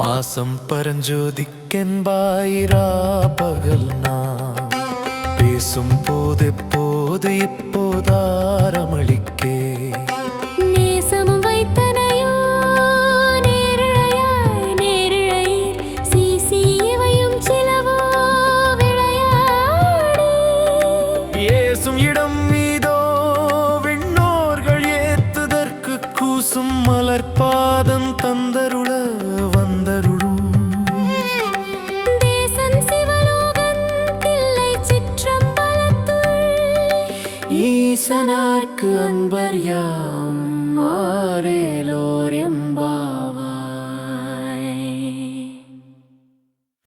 பாசம் பரஞ்சோதிக்கென்பாயிரா பகல் நான். பேசும் போது எப்போது இப்போதாரமளிக்கே நேசமும் வைத்தனையோ நேரிழையாய் நேரிழையீர். சீசி இவையும் சிலவோ விளையாடி. ஏசும் இடம் மீதோ விண்ணோர்கள் ஏத்துதற்கு கூசும் மலர்பாதம் தந்தருள ஈசனார்க்கு அன்பர் யாம் ஆரேலோர் எம்பா